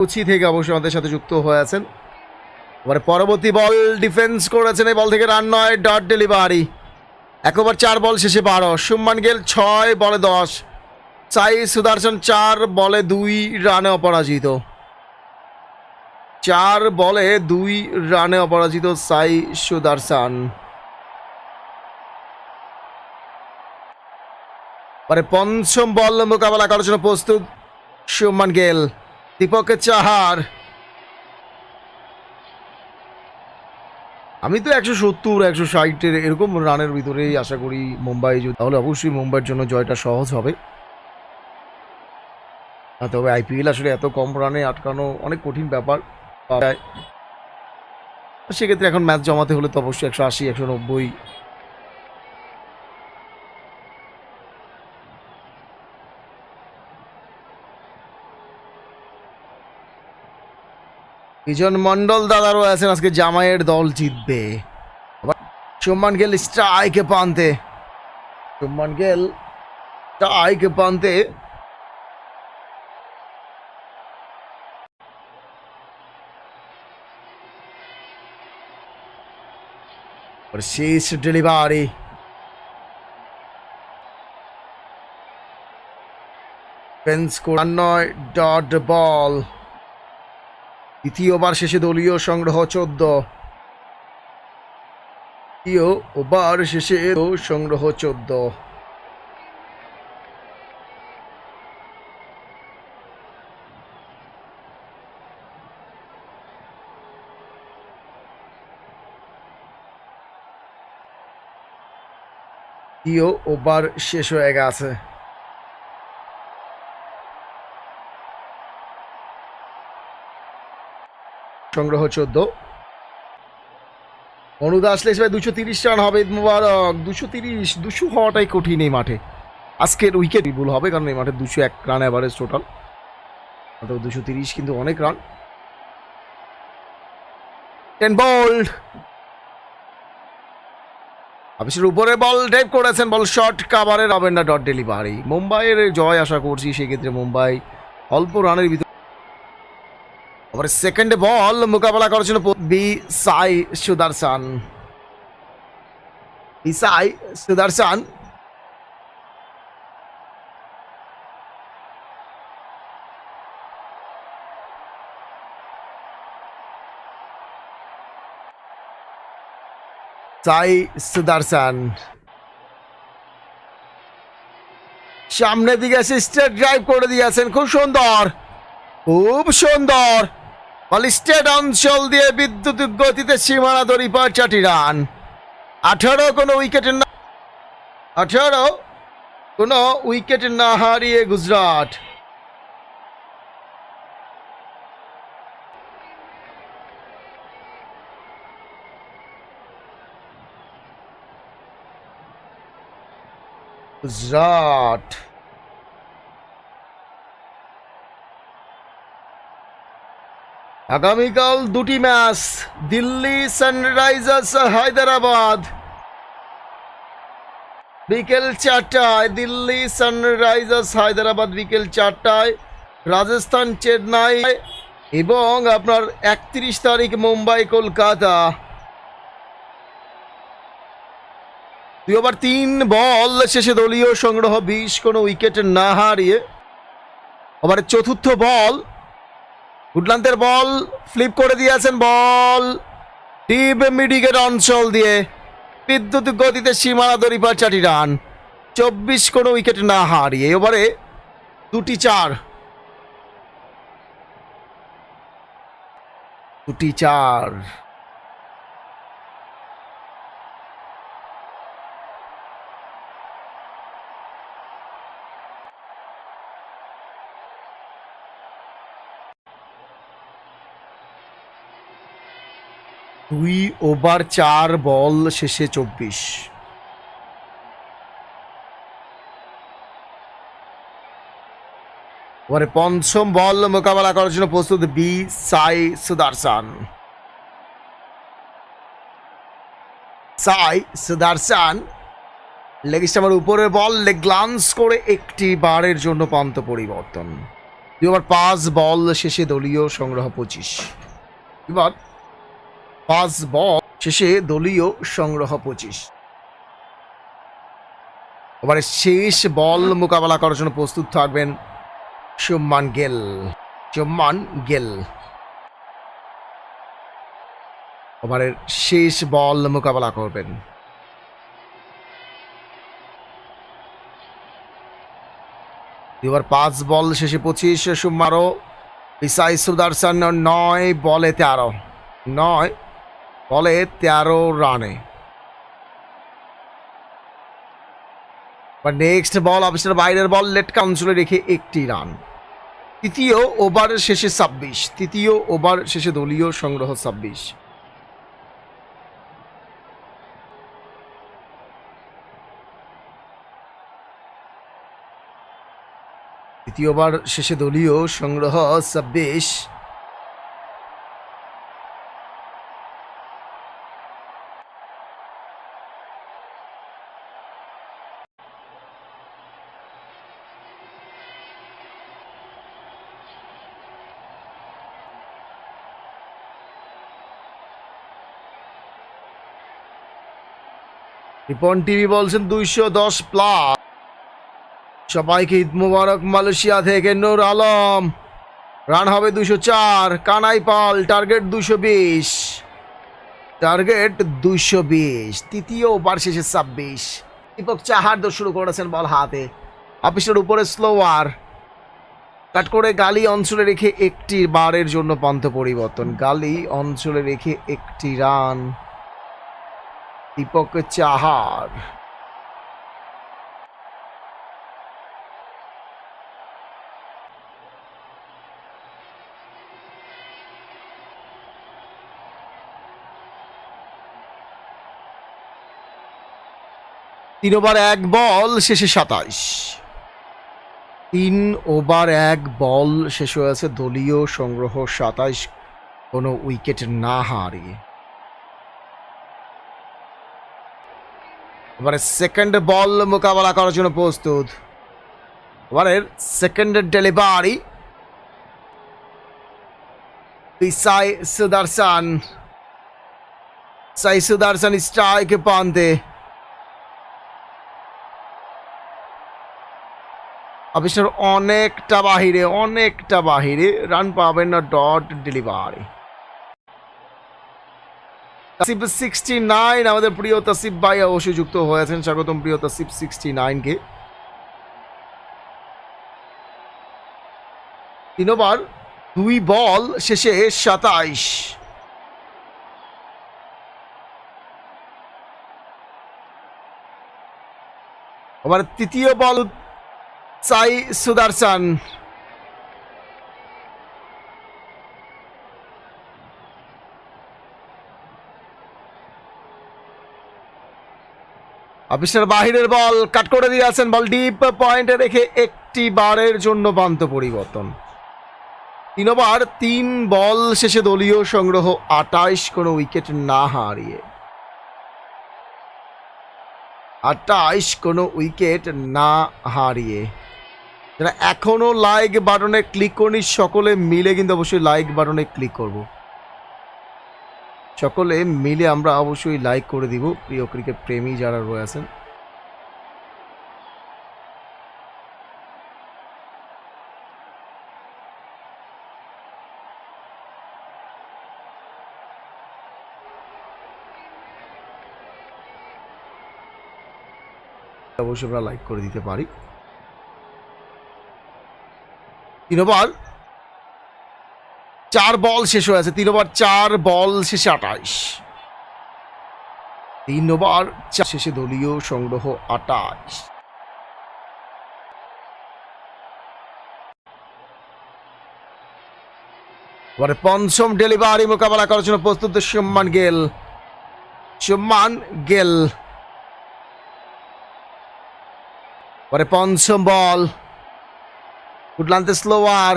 কোচি থেকে অবশ্যই আমাদের সাথে যুক্ত হয়ে আছেন। এবারে পরবর্তী বল ডিফেন্স করেছেন এই বল থেকে রান নয়, ডট ডেলিভারি। এক ওভার চার বল শেষে বারো সুম্মান গেল ছয়, বলে দশ। সাই সুদর্শন চার বলে দুই রানে অপরাজিত। চার বলে দুই রানে অপরাজিত সাই সুদর্শন। পরে পঞ্চম বল মোকাবেলা করার জন্য প্রস্তুত সুম্মান গেল। দীপকের চাহার আমি তো একশো সত্তর, একশো ষাটের এরকম রানের ভিতরেই আশা করি মুম্বাই যদি তাহলে অবশ্যই মুম্বাইয়ের জন্য জয়টা সহজ হবে তবে আইপিএল আসলে এত কম রানে আটকানো অনেক কঠিন ব্যাপার। সেক্ষেত্রে এখন ম্যাচ জমাতে হলে তো অবশ্যই একশো আশি, একশো নব্বই বিজন মন্ডল দাদা রয়েছেন আজকে জামাইয়ের দল জিতবে। সুম্মান গেল স্ট্রাইকে পান্তে। সুম্মান গেল স্ট্রাইকে পান্তে। শেষ ডেলিভারি ফেন্স নয় ডট বল দ্বিতীয় ওভার শেষে দলীয় সংগ্রহ চোদ্দ। ওভার শেষে সংগ্রহ চোদ্দ। দ্বিতীয় ওভার শেষ হয়ে গেছে। সংগ্রহ চোদ্দ। অনুদা আসলে ভাই, দুশো তিরিশ রান হবে মুবারক। দুশো তিরিশ, দুশো হওয়াটাই কঠিন এই মাঠে। আজকের উইকেট ভুল হবে, কারণ এই মাঠে দুশো এক রান অ্যাভারেজ টোটাল তবে দুশো তিরিশ কিন্তু অনেক রান। টেন বোল্ড অফিসের উপরে বল ড্রাইভ করেছেন, বল শর্ট কাভারের হবে না ডট ডেলিভারি। মুম্বাইয়ের জয় আশা করছি, সেক্ষেত্রে মুম্বাই অল্প রানের ভিতরে আবার সেকেন্ডে বল মোকাবেলা করেছিল জন্য বি সাই সুদর্শন। বিসাই সুদর্শন। সাই সুদর্শন। সামনের দিকে এসে ড্রাইভ করে দিয়েছেন খুব সুন্দর। খুব সুন্দর। বল স্টেট অঞ্চল দিয়ে বিদ্যুৎ গতিতে সীমানা দড়ি পার চারটি রান। আঠারো কোনো উইকেটে না আঠারো কোনো উইকেট না হারিয়ে গুজরাট। গুজরাট। আগামীকাল দুটি ম্যাচ, দিল্লি সানরাইজার্স, হায়দ্রাবাদ। বিকেল চারটায় দিল্লি সানরাইজার্স, হায়দ্রাবাদ বিকেল চারটায়, রাজস্থান চেন্নাই এবং আপনার একত্রিশ তারিখ মুম্বাই, কলকাতা। দুই ওভার তিন বল, শেষে দলীয় সংগ্রহ বিশ, কোনো উইকেট না হারিয়ে। ওভারের চতুর্থ বল উডলান্তের বল, ফ্লিপ করে দিয়েছেন বল। ডিপ মিডিকেট অঞ্চল দিয়ে বিদ্যুৎ গতিতে সীমানা দরিপার চারটি রান। চব্বিশ কোনো উইকেট না হারিয়ে এবারে দুটি চার। দুটি চার। দুই ওভার চার বল, শেষে চব্বিশ। ওভারে পঞ্চম বল মোকাবেলা করার জন্য প্রস্তুত বি সাই সুদর্শন সাই সুদর্শন লেগ স্টাম্পের উপরের বল লেগ গ্লান্স করে একটি বারের জন্য পান্ত পরিবর্তন। ওভার পাঁচ বল, শেষে দলীয় সংগ্রহ পঁচিশ। এবার পাঁচ বল, শেষে দলীয় সংগ্রহ পঁচিশ। ওভারের শেষ বল মোকাবেলা করার জন্য প্রস্তুত থাকবেন শুভমান গেল। শুভমান গেল। ওভারের শেষ বল মোকাবেলা করবেন। এবার পাঁচ বল, শেষে পঁচিশ সুমারো বিসাই সুদর্শন নয় বলে তেরো নয় বলে, তেরো রানে। নেক্সট বল অফিসের বাইরের বল লেট কাউন্সিলে রেখে একটি রান। তৃতীয় ওভার শেষে ছাব্বিশ, তৃতীয় ওভার শেষে দলীয় সংগ্রহ ছাব্বিশ। তৃতীয়বার শেষে দলীয় সংগ্রহ ছাব্বিশ। রিপন টিভি বলছেন দুইশো দশ প্লাস সবাইকে ঈদ মুবারক মালয়েশিয়া থেকে নূর আলম। রান হবে দুশো চার, কানাই পাল, টার্গেট দুশো বিশ। টার্গেট দুশো বিশ, তৃতীয় ওভার শেষে ছাব্বিশ। দীপক চাহার দোষ শুরু করেছেন বল হাতে। অফিসের উপরে স্লোয়ার কাট করে গালি অঞ্চলে রেখে একটি বারের জন্য পান্ত পরিবর্তন। গালি অঞ্চলে রেখে একটি রান। দীপক চাহার। তিন ওভার, এক বল, শেষে সাতাইশ। তিন ওভার, এক বল, শেষ হয়েছে দলীয় সংগ্রহ সাতাইশ। কোনো উইকেট না হারিয়ে। এবারে সেকেন্ড বল মোকাবেলা করার জন্য প্রস্তুত। এবারের সেকেন্ড ডেলিভারি সাই সুদর্শন সাই সুদর্শন স্ট্রাইক পান্তে অফিসের অনেকটা বাহিরে অনেকটা বাহিরে রান পাবেন না dot delivery Tasif sixty nine আমাদের প্রিয় তাসিফ ভাই অবশ্যই যুক্ত হয়েছেন স্বাগতম প্রিয় তাসিফ সিক্সটি নাইনকে তিন ওভার দুই বল, শেষে সাতাইশ। আবার তৃতীয় বল সাই সুদর্শন। অফিসের বাহিরের বল, কাট করে দিয়ে আছেন বল, ডিপ পয়েন্টে রেখে একটি বারের জন্য বান্ত পরিবর্তন। তিন ওভার তিন বল শেষে দলীয় সংগ্রহ আটাইশ, কোনো উইকেট না হারিয়ে। আটাইশ, কোনো উইকেট না হারিয়ে। যারা এখনও লাইক বাটনে ক্লিক করিনি, সকলে মিলে কিন্তু অবশ্যই লাইক বাটনে ক্লিক করব। সকলে মিলে আমরা অবশ্যই লাইক করে দিব। প্রিয় ক্রিকেট প্রেমী যারা রয়েছেন অবশ্যই আমরা লাইক করে দিতে পারি। তিন চার বল শেষ হয়ে আছে তিন ওভার চার বল শেষে আঠাইশ তিন ওভার শেষে দলীয় সংগ্রহ আঠাইশ পরে পঞ্চম ডেলিভারি মোকাবেলা করার জন্য প্রস্তুত সম্মান গেল। সম্মান গেল। পরে পঞ্চম বল। উডলান্তে স্লোয়ার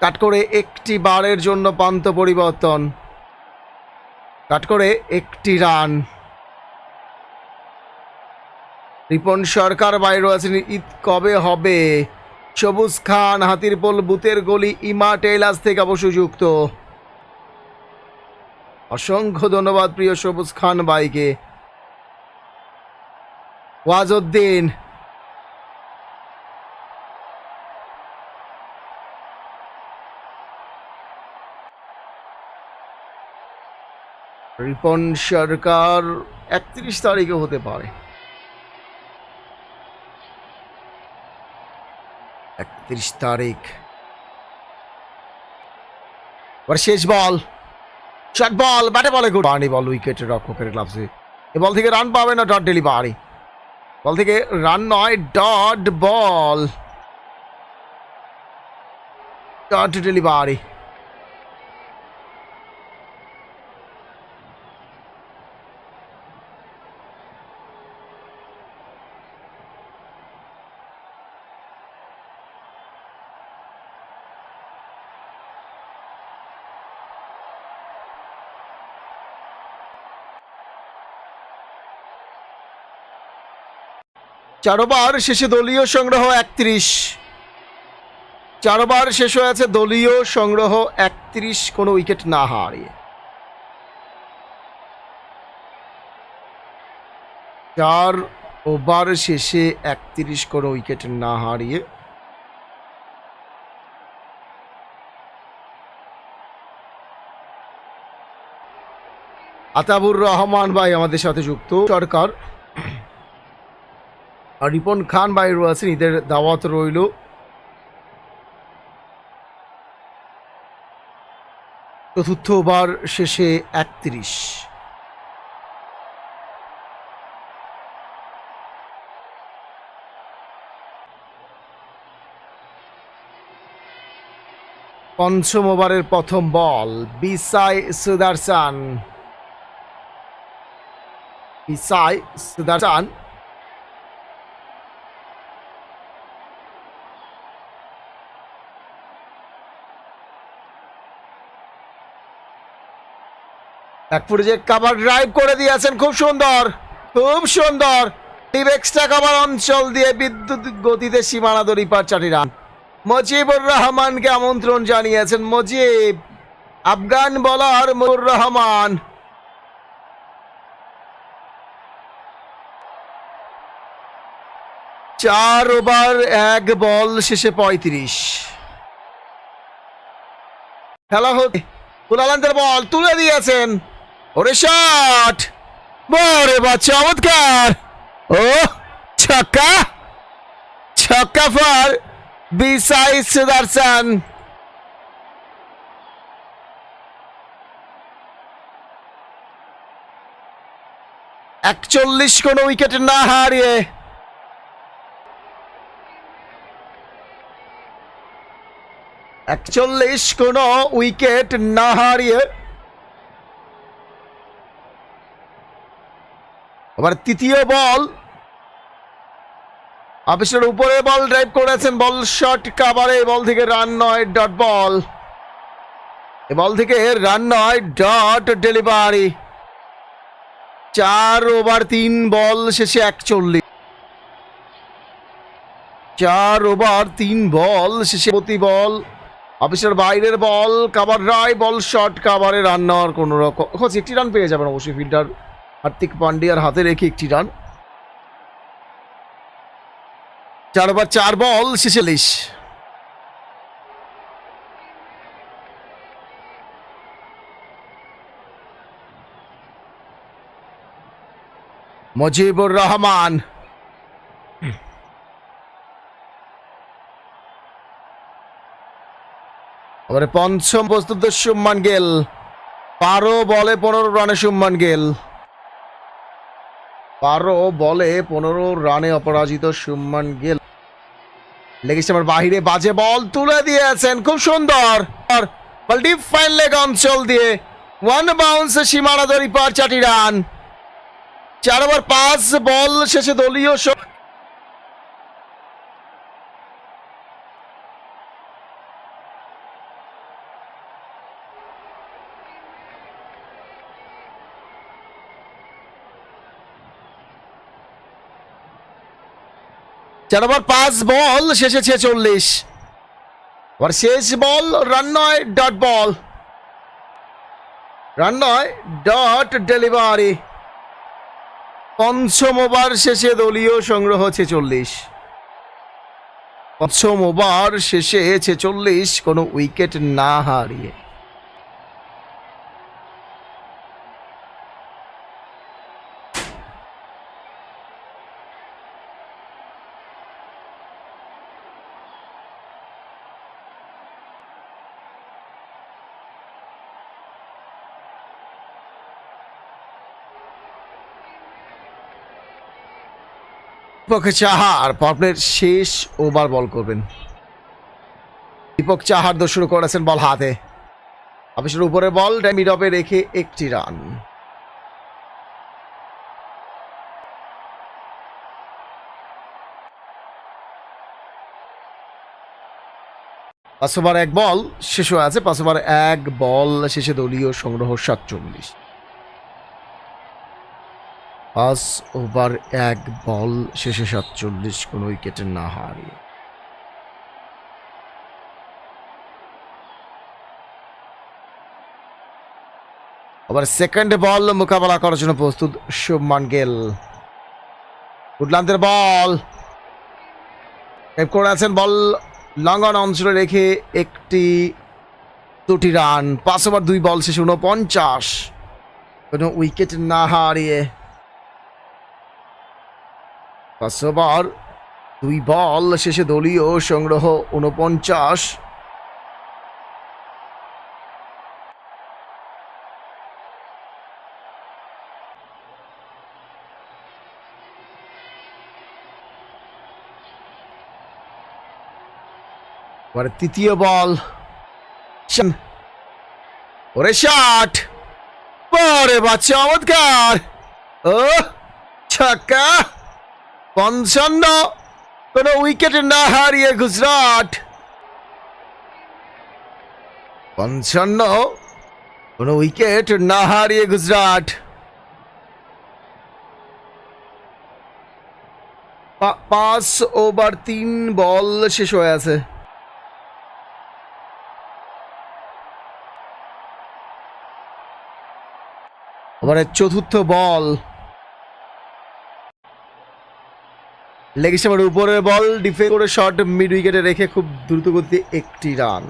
কাট করে একটি বারের জন্য পান্ত পরিবর্তন। কাট করে একটি রান। রিপন সরকার বাইরে আছেন ঈদ কবে হবে? সবুজ খান হাতিরপোল বুতের গলি ইমা টেইলার্স থেকে অবশ্য যুক্ত অসংখ্য ধন্যবাদ প্রিয় সবুজ খান ভাইকে। ওয়াজউদ্দিন রিপন সরকার একত্রিশ তারিখে হতে পারে। একত্রিশ তারিখ। শেষ বল। শর্ট বল, ব্যাটে বলে গুড। বার্নি বল, উইকেট রক্ষকের গ্লাভসে। এ বল থেকে রান পাবে না ডট ডেলিভারি বল থেকে রান নয়, ডট বল। ডট ডেলিভারি চার ওভার শেষে দলীয় সংগ্রহ একত্রিশ। চার ওভার শেষ হয়ে আছে দলীয় সংগ্রহ একত্রিশ, কোনো উইকেট না হারিয়ে। চার ওভার শেষে একত্রিশ, কোনো উইকেট না হারিয়ে। আতাবুর রহমান ভাই আমাদের সাথে যুক্ত। সরকার রিপন খান ভাই রয়েছেন ঈদের দাওয়াত রইল। চতুর্থ ওভার শেষে একত্রিশ। পঞ্চম ওভারের প্রথম বল, বিসাই সুদারসান বিসাই সুদারসান এক যে কাভার ড্রাইভ করে দিয়েছেন, খুব সুন্দর খুব সুন্দর। টিপ এক্সট্রা কাভার অঞ্চল দিয়ে বিদ্যুৎ গতিতে সীমানা দড়ি পার চারটি রান মজিবুর রহমানকে আমন্ত্রণ জানিয়েছেন, মজিব, আফগান বলার মজিবুর রহমান। চার ওভার এক বল, শেষে পঁয়ত্রিশ। খেলা হতে বল তুলে দিয়েছেন। ওরে শট। বরে বা, চমৎকার। ও, ছক্কা। ছক্কা ফর বিসাই সুদর্শন। একচল্লিশ কোনো উইকেট না হারিয়ে। একচল্লিশ কোনো উইকেট না হারিয়ে আবার তৃতীয় বল। অফিসের উপরে বল ড্রাইভ করেছেন, বল শট কাভারে বল থেকে রান নয় ডট বল। বল থেকে রান নয় ডট ডেলিভারি। চার ওভার, তিন বল শেষে একচল্লিশ। চার ওভার, তিন বল শেষে প্রতি বল। অফিসের বাইরের বল কাবার রায়, বল শট কাবারে রান নেওয়ার কোনো রকম একটি রান পেয়ে যাবেন অবশ্যই ফিল্ডার হার্দিক পান্ডিয়ার হাতে রেখে একটি রান। চার ওভার, চার বল শেষে লিশ মজিবুর রহমান। পঞ্চম প্রস্তুত সুম্মান গেল। বারো বলে পনেরো রানে সুম্মান গেল। বারো বলে পনেরো রানে অপরাজিত সুম্মান গেল। লেগেছে আমার বাহিরে বাজে বল তুলে দিয়েছেন, খুব সুন্দর। ফাইন লেগ অঞ্চল দিয়ে ওয়ান বাউন্স সীমানা দড়ি পার চারটি রান চার ওভার পাঁচ বল শেষে দলীয় চার ওভার, পাঁচ বল, শেষে ছেচল্লিশ। আবার শেষ বল, রান নয়, ডট বল। রান নয়, ডট ডেলিভারি। পঞ্চম ওভার শেষে দলীয় সংগ্রহ ছেচল্লিশ। পঞ্চম ওভার শেষে ছেচল্লিশ, কোনো উইকেট না হারিয়ে। দীপক চাহার পাপনের শেষ ওভার বল করবেন। দীপক চাহার দোষ শুরু করেছেন বল হাতে। অফিসের উপরে বল মিডপে রেখে একটি রান। পাঁচ ওভার এক বল শেষ হয়ে আছে, পাঁচ ওভার এক বল শেষে দলীয় সংগ্রহ সাতচল্লিশ। পাঁচ ওভার এক বল, শেষে সাতচল্লিশ, কোন উইকেটে না হারিয়ে। আবার সেকেন্ড বল মোকাবেলা করার জন্য প্রস্তুত শুভমান গেল। উডলান্তের বল। করে আছেন বল লঙ্গন অঞ্চলে রেখে একটি দুটি রান। পাঁচ ওভার দুই বল, শেষে উনপঞ্চাশ কোনো উইকেট না হারিয়ে ওভার দুই বল, শেষে দলীয় সংগ্রহ উনপঞ্চাশ এবারে তৃতীয় বল। ওরে শট পরে বা চমৎকার। ও, ছক্কা। পঞ্চান্ন। কোনো উইকেট না হারিয়ে গুজরাট। পঞ্চান্ন। কোনো উইকেট না হারিয়ে গুজরাট। পাঁচ ওভার তিন, বল শেষ হয়ে আছে। ওভারের চতুর্থ বল। লেগিস আমার উপরের বল ডিফেন্স করে শট মিড উইকেটে রেখে খুব দ্রুত গতিতে একটি রান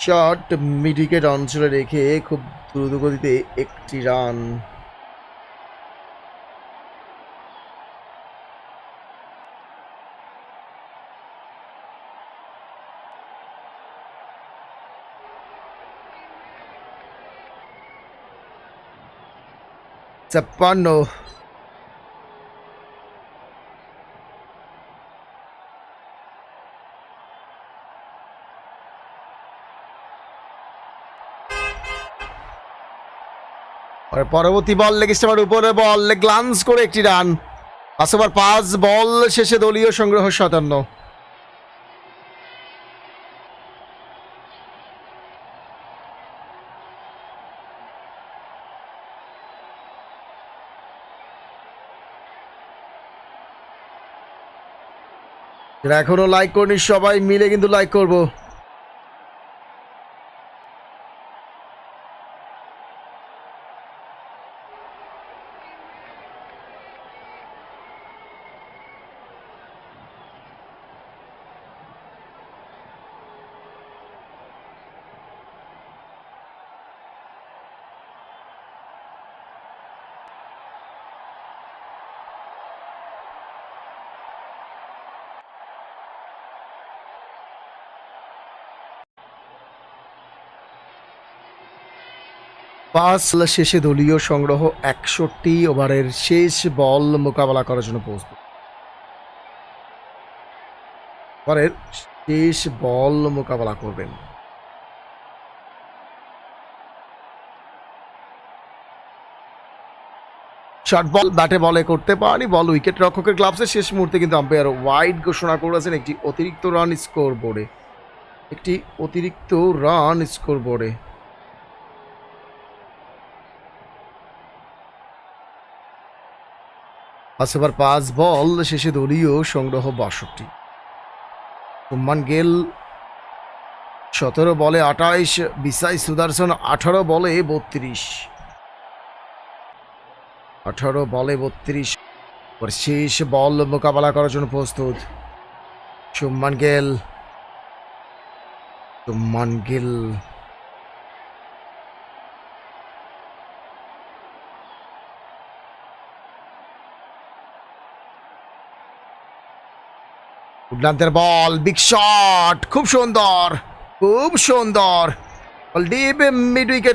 শট মিড উইকেট অঞ্চলে রেখে খুব দ্রুত গতিতে একটি রান ছাপ্পান্ন আর পরবর্তী বল লেগেছে আমার উপরে বল গ্লান্স করে একটি রান। ওভার, পাঁচ বল শেষে দলীয় সংগ্রহ সাতান্ন। এখনও লাইক করিনি, সবাই মিলে কিন্তু লাইক করব। পাঁচ শেষে দলীয় সংগ্রহ একষট্টি ওভারের শেষ বল মোকাবেলা করার জন্য প্রস্তুত। ওভারের শেষ বল মোকাবেলা করবেন। শর্ট বল, ব্যাটে বলে করতে পারেনি, বল উইকেট রক্ষকের গ্লাভসের শেষ মুহূর্তে কিন্তু আম্পায়ার ওয়াইড ঘোষণা করেছেন একটি অতিরিক্ত রান স্কোর বোর্ডে একটি অতিরিক্ত রান স্কোর বোর্ডে ওভার পাঁচ বল, শেষে দলীয় সংগ্রহ বাষট্টি। সুম্মান গেল সতেরো বলে আঠাইশ, বিসাই সুদর্শন আঠারো বলে বত্রিশ। আঠারো বলে বত্রিশ। শেষ বল মোকাবেলা করার জন্য প্রস্তুত। সুম্মান গেল সুম্মান গিল। উডলান্তের বল বিগ শট খুব সুন্দর খুব সুন্দর। Deep mid wicket